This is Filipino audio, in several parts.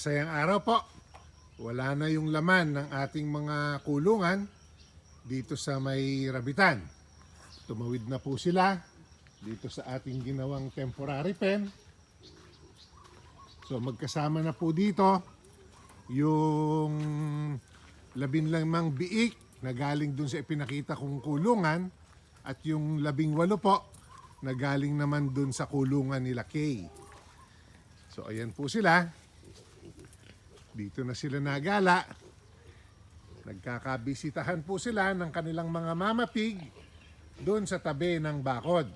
Masayang araw po. Wala na yung laman ng ating mga kulungan dito sa may Rabitan. Tumawid na po sila dito sa ating ginawang temporary pen. So magkasama na po dito yung labing lamang biik na galing dun sa ipinakita kong kulungan at yung labing walo po na galing naman dun sa kulungan nila Kay. So ayan po sila. Dito na sila nagala. Nagkakabisitahan po sila ng kanilang mga mama pig doon sa tabi ng bakod.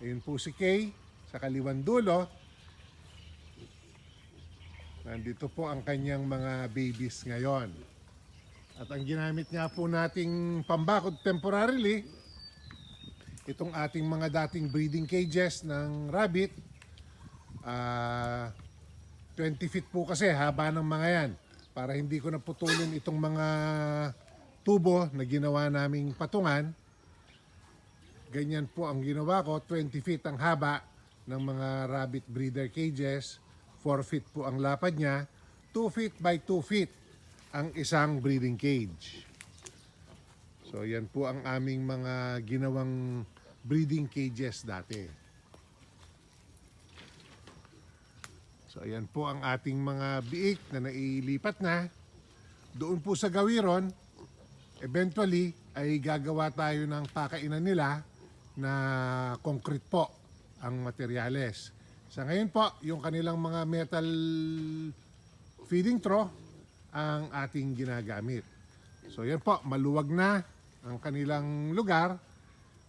Ayun po si Kay sa kaliwan dulo. Nandito po ang kanyang mga babies ngayon. At ang ginamit nga po nating pambakod temporarily, itong ating mga dating breeding cages ng rabbit, ah 20 feet po kasi haba ng mga yan para hindi ko naputulin itong mga tubo na ginawa naming patungan. Ganyan po ang ginawa ko, 20 feet ang haba ng mga rabbit breeder cages, 4 feet po ang lapad niya, 2 feet by 2 feet ang isang breeding cage. So yan po ang aming mga ginawang breeding cages dati. So ayan po ang ating mga biik na nailipat na. Doon po sa gawiron, eventually ay gagawa tayo ng pakainan nila na concrete po ang materyales. Sa ngayon po, yung kanilang mga metal feeding trough ang ating ginagamit. So yan po, maluwag na ang kanilang lugar.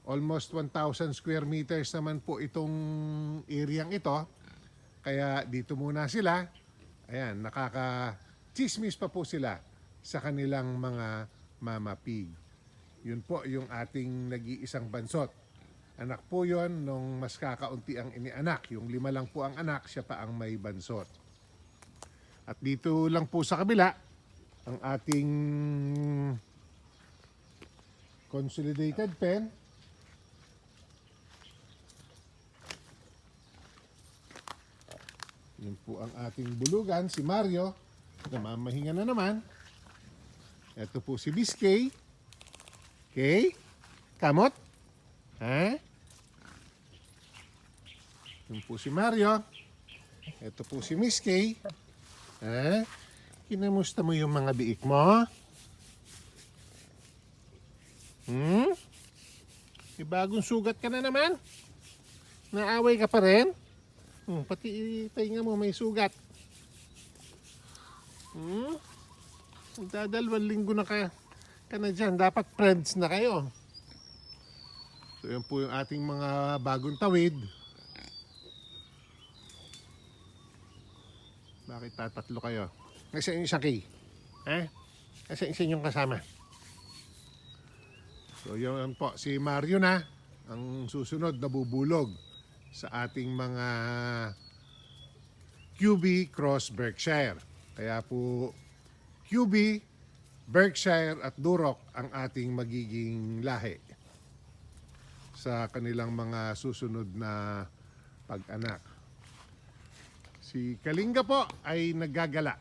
Almost 1,000 square meters naman po itong areang ito. Kaya dito muna sila. Ayan, nakaka-chismis pa po sila sa kanilang mga mama pig. Yun po yung ating nag-iisang bansot. Anak po yon nung mas kakaunti ang inianak. Yung lima lang po ang anak, siya pa ang may bansot. At dito lang po sa kabila, ang ating consolidated pen. Yun po ang ating bulugan, si Mario. Namamahinga na naman. Ito po si Biskay. Okay? Kamot? Ha? Yun po si Mario. Ito po si Miss Kay. Ha? Kinamusta mo yung mga biik mo? Hmm? May bagong sugat ka na naman? Naaway ka pa rin? Hmm, pati tainga mo may sugat. Hmm? Magdadalawang linggo na ka, ka na dyan. Dapat friends na kayo. So yan po yung ating mga bagong tawid. Bakit tatatlo kayo? Kasi yung isang kay. Ha? Kasi isa yung kasama. So yun po, si Mario na ang susunod na bubulog sa ating mga QB Cross Berkshire. Kaya po QB, Berkshire at Durok ang ating magiging lahi sa kanilang mga susunod na pag-anak. Si Kalinga po ay naggagala.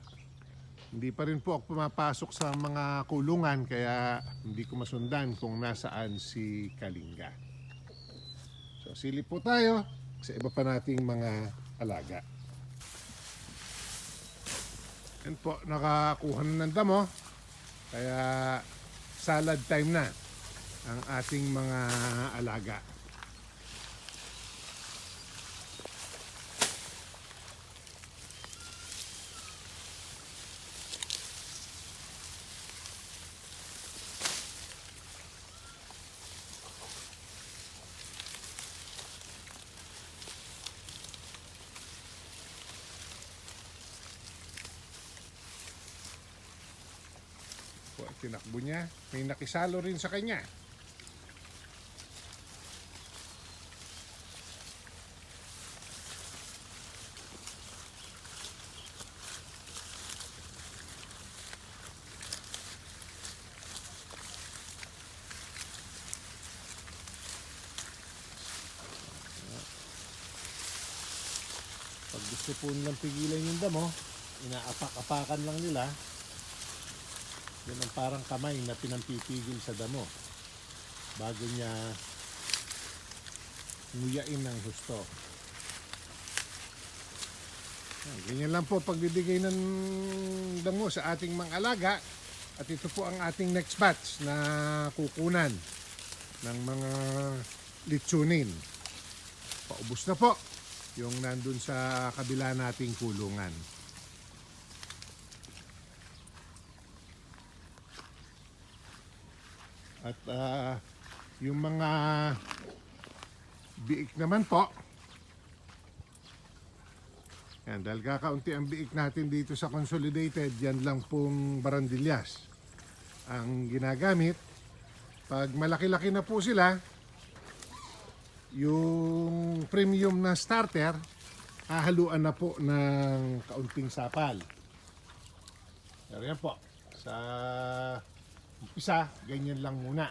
Hindi pa rin po ako pumapasok sa mga kulungan kaya hindi ko masundan kung nasaan si Kalinga. So silip po tayo sa iba pa nating mga alaga. Yan po, nakakuha na ng damo. Kaya salad time na ang ating mga alaga. Tinakbo niya. May nakisalo rin sa kanya. Pag gusto po nilang pigilan yung damo, inaapak-apakan lang nila. Yan ang parang kamay na pinampipigil sa damo bago niya nguyain ng husto. Yan, Ganyan lang po pagbibigay ng damo sa ating mga alaga at ito po ang ating next batch na kukunan ng mga litsunin. Paubos na po yung nandun sa kabila nating kulungan. At ah, yung mga biik naman po, yan, dahil kakaunti ang biik natin dito sa Consolidated, yan lang pong barandilyas ang ginagamit. Pag malaki-laki na po sila, yung premium na starter, hahaluan na po ng kaunting sapal. Pero yan po, sa umpisa, ganyan lang muna.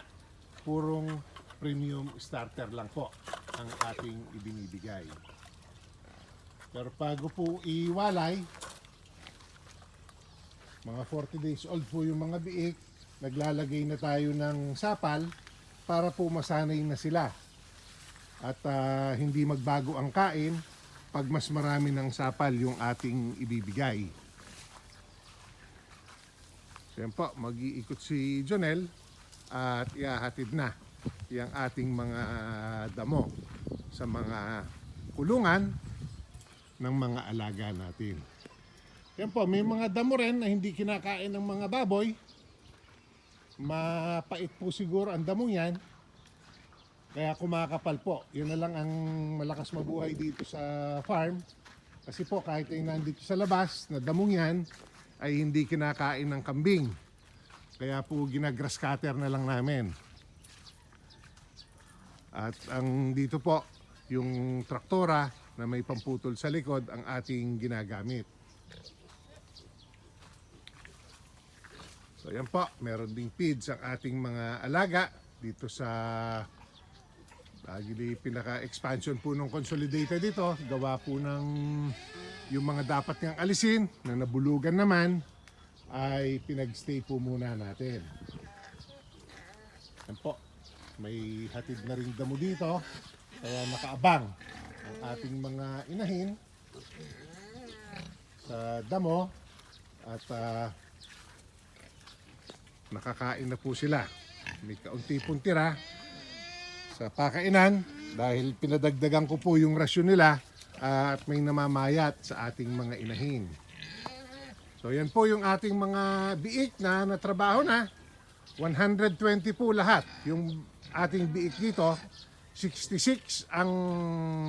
Purong premium starter lang po ang ating ibinibigay. Pero bago po iwalay, mga 40 days old po yung mga biik, naglalagay na tayo ng sapal para po masanay na sila. At ah, hindi magbago ang kain pag mas marami ng sapal yung ating ibibigay. Yan po, mag-iikot si Jonel at ihahatid na yung ating mga damo sa mga kulungan ng mga alaga natin. Yan po, may mga damo rin na hindi kinakain ng mga baboy. Mapait po siguro ang damong yan. Kaya kumakapal po. Yun na lang ang malakas mabuhay dito sa farm. Kasi po kahit ay nandito sa labas na damong yan ay hindi kinakain ng kambing. Kaya po ginagrass cutter na lang namin. At ang dito po, yung traktora na may pamputol sa likod ang ating ginagamit. So yan po, meron ding feeds ang ating mga alaga dito sa Lagi pinaka-expansion po ng Consolidated dito, gawa po ng yung mga dapat niyang alisin na nabulugan naman ay pinagstay po muna natin. Yan po, may hatid na rin damo dito, kaya nakaabang ang ating mga inahin sa damo at ah, nakakain na po sila. May kaunti pong tira sa pakainan dahil pinadagdagan ko po yung rasyon nila ah, at may namamayat sa ating mga inahin. So yan po yung ating mga biik na natrabaho na. 120 po lahat. Yung ating biik dito, 66 ang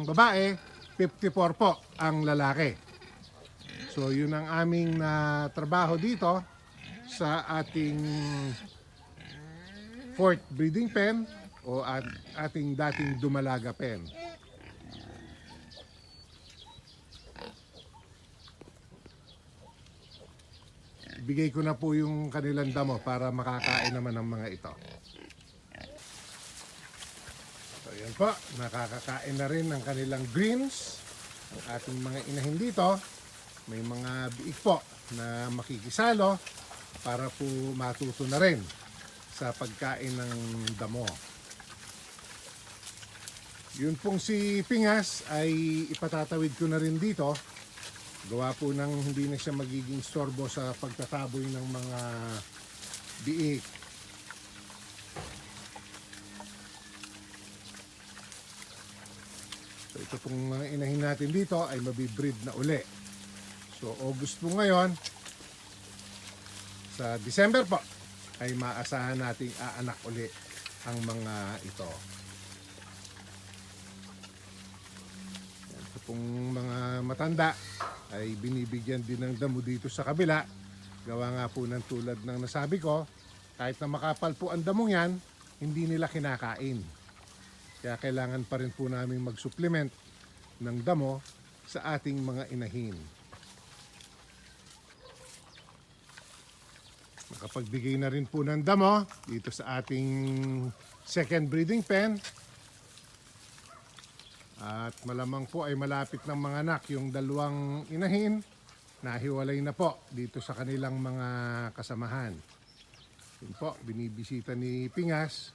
babae, 54 po ang lalaki. So yun ang aming na trabaho dito sa ating fourth breeding pen o at ating dating dumalaga pen. Bigay ko na po yung kanilang damo para makakain naman ng mga ito. So yan po, nakakakain na rin ng kanilang greens. Ang ating mga inahin dito, may mga biik po na makikisalo para po matuto na rin sa pagkain ng damo. Yun pong si Pingas ay ipatatawid ko na rin dito. Gawa po ng hindi na siya magiging storbo sa pagtataboy ng mga biik. So ito pong inahin natin dito ay mabibreed na uli. So August po ngayon, sa December po, ay maasahan nating aanak uli ang mga ito. Ito pong mga matanda ay binibigyan din ng damo dito sa kabila. Gawa nga po ng tulad ng nasabi ko, kahit na makapal po ang damong yan, hindi nila kinakain. Kaya kailangan pa rin po namin mag-supplement ng damo sa ating mga inahin. Nakapagbigay na rin po ng damo dito sa ating second breeding pen. At malamang po ay malapit ng mga anak yung dalawang inahin nahiwalay na po dito sa kanilang mga kasamahan. Yun po, binibisita ni Pingas.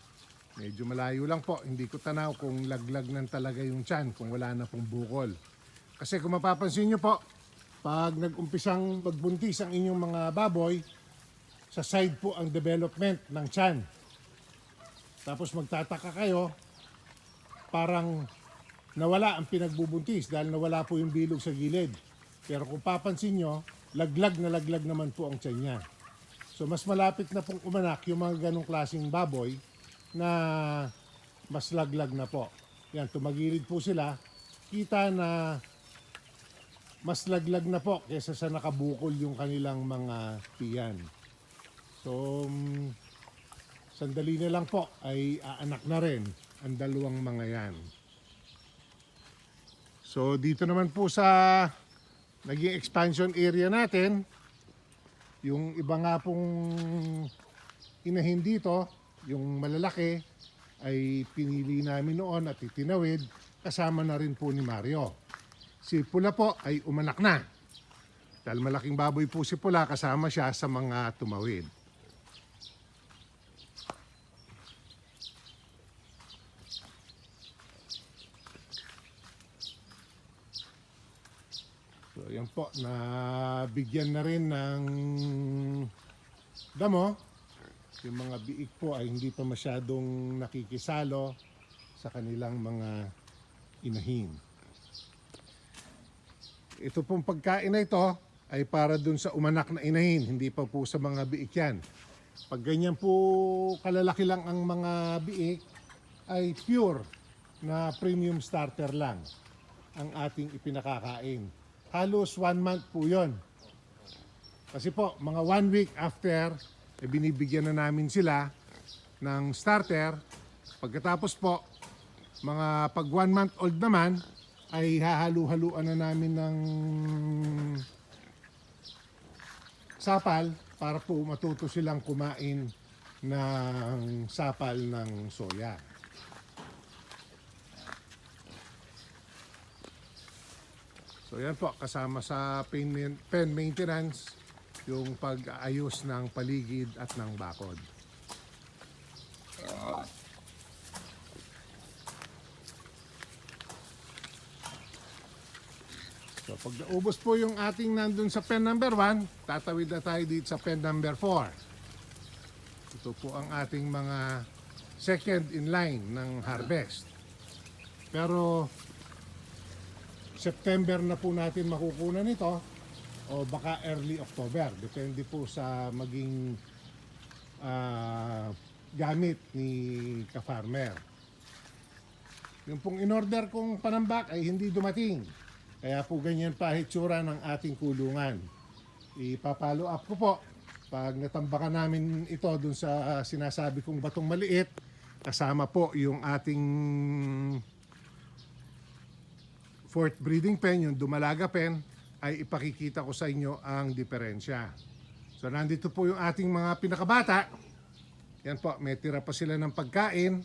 Medyo malayo lang po. Hindi ko tanaw kung laglag nan talaga yung tiyan, kung wala na pong bukol. Kasi kung mapapansin nyo po, pag nag-umpisang magbuntis ang inyong mga baboy, sa side po ang development ng tiyan. Tapos magtataka kayo, parang nawala ang pinagbubuntis dahil nawala po yung bilog sa gilid. Pero kung papansin nyo, laglag na laglag naman po ang tiyan niya. So mas malapit na pong umanak yung mga ganong klaseng baboy na mas laglag na po. Yan, tumagilid po sila. Kita na mas laglag na po kaysa sa nakabukol yung kanilang mga tiyan. So, mm, sandali na lang po ay aanak na rin ang dalawang mga yan. So, dito naman po sa naging expansion area natin, yung iba nga pong inahin dito, yung malalaki, ay pinili namin noon at itinawid, kasama na rin po ni Mario. Si Pula po ay umanak na. Dahil malaking baboy po si Pula, kasama siya sa mga tumawid. So, yan po, nabigyan na rin ng damo. Yung mga biik po ay hindi pa masyadong nakikisalo sa kanilang mga inahin. Ito pong pagkain na ito ay para dun sa umanak na inahin, hindi pa po sa mga biik yan. Pag ganyan po kalalaki lang ang mga biik, ay pure na premium starter lang ang ating ipinakakain. Halos one month po yon. Kasi po, mga one week after, eh, binibigyan na namin sila ng starter. Pagkatapos po, mga pag one month old naman, ay hahalu-haluan na namin ng sapal para po matuto silang kumain ng sapal ng soya. So yan po, kasama sa pen, maintenance, yung pag-ayos ng paligid at ng bakod. So pag naubos po yung ating nandun sa pen number 1, tatawid na tayo dito sa pen number 4. Ito po ang ating mga second in line ng harvest. Pero September na po natin makukunan ito o baka early October. Depende po sa maging ah, gamit ni ka-farmer. Yung pong in-order kong panambak ay hindi dumating. Kaya po ganyan pa hitsura ng ating kulungan. Ipapalo up ko po pag natambakan namin ito dun sa ah, sinasabi kong batong maliit kasama po yung ating fourth breeding pen, yung dumalaga pen, ay ipakikita ko sa inyo ang diferensya. So nandito po yung ating mga pinakabata. Yan po, may tira pa sila ng pagkain.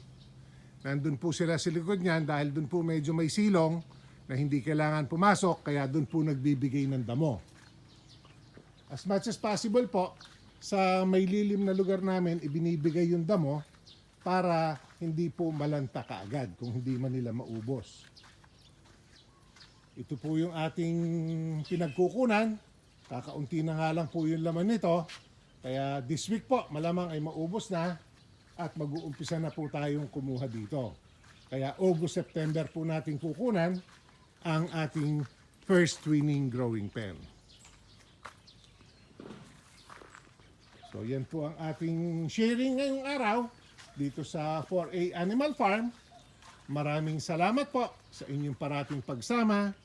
Nandun po sila sa likod niyan dahil dun po medyo may silong na hindi kailangan pumasok kaya dun po nagbibigay ng damo. As much as possible po, sa may lilim na lugar namin, ibinibigay yung damo para hindi po malanta kaagad kung hindi man nila maubos. Ito po yung ating pinagkukunan. Kakaunti na nga lang po yung laman nito. Kaya this week po, malamang ay maubos na at mag-uumpisa na po tayong kumuha dito. Kaya August, September po natin kukunan ang ating first twinning growing pen. So yan po ang ating sharing ngayong araw dito sa 4A Animal Farm. Maraming salamat po sa inyong parating pagsama.